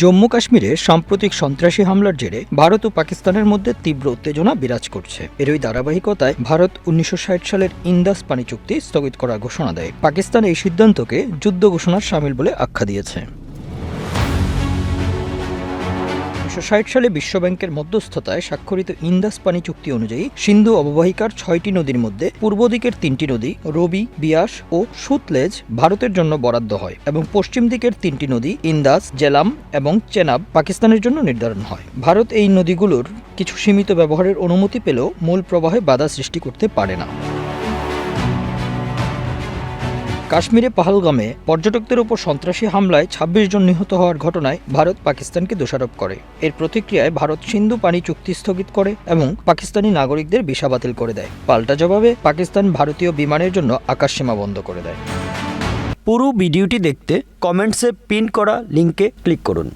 জম্মু কাশ্মীরে সাম্প্রতিক সন্ত্রাসী হামলার জেরে ভারত ও পাকিস্তানের মধ্যে তীব্র উত্তেজনা বিরাজ করছে। এরই ধারাবাহিকতায় ভারত উনিশশো ষাট সালের ইন্দাস পানি চুক্তি স্থগিত করার ঘোষণা দেয়। পাকিস্তান এই সিদ্ধান্তকে যুদ্ধ ঘোষণার সামিল বলে আখ্যা দিয়েছে। উনিশশো ষাট সালে বিশ্বব্যাংকের মধ্যস্থতায় স্বাক্ষরিত ইন্দাস পানি চুক্তি অনুযায়ী সিন্ধু অববাহিকার ছয়টি নদীর মধ্যে পূর্ব দিকের তিনটি নদী রবি, বিয়াস ও সুতলেজ ভারতের জন্য বরাদ্দ হয় এবং পশ্চিম দিকের তিনটি নদী ইন্দাস, জেলাম এবং চেনাব পাকিস্তানের জন্য নির্ধারণ হয়। ভারত এই নদীগুলোর কিছু সীমিত ব্যবহারের অনুমতি পেলেও মূল প্রবাহে বাধা সৃষ্টি করতে পারে না। কাশ্মীরে পাহলগামে পর্যটকদের উপর সন্ত্রাসী হামলায় ২৬ জন নিহত হওয়ার ঘটনায় ভারত পাকিস্তানকে দোষারোপ করে। এর প্রতিক্রিয়ায় ভারত সিন্ধু পানি চুক্তি স্থগিত করে এবং পাকিস্তানি নাগরিকদের ভিসা বাতিল করে দেয়। পাল্টা জবাবে পাকিস্তান ভারতীয় বিমানের জন্য আকাশসীমা বন্ধ করে দেয়। পুরো ভিডিওটি দেখতে কমেন্টসে পিন করা লিঙ্কে ক্লিক করুন।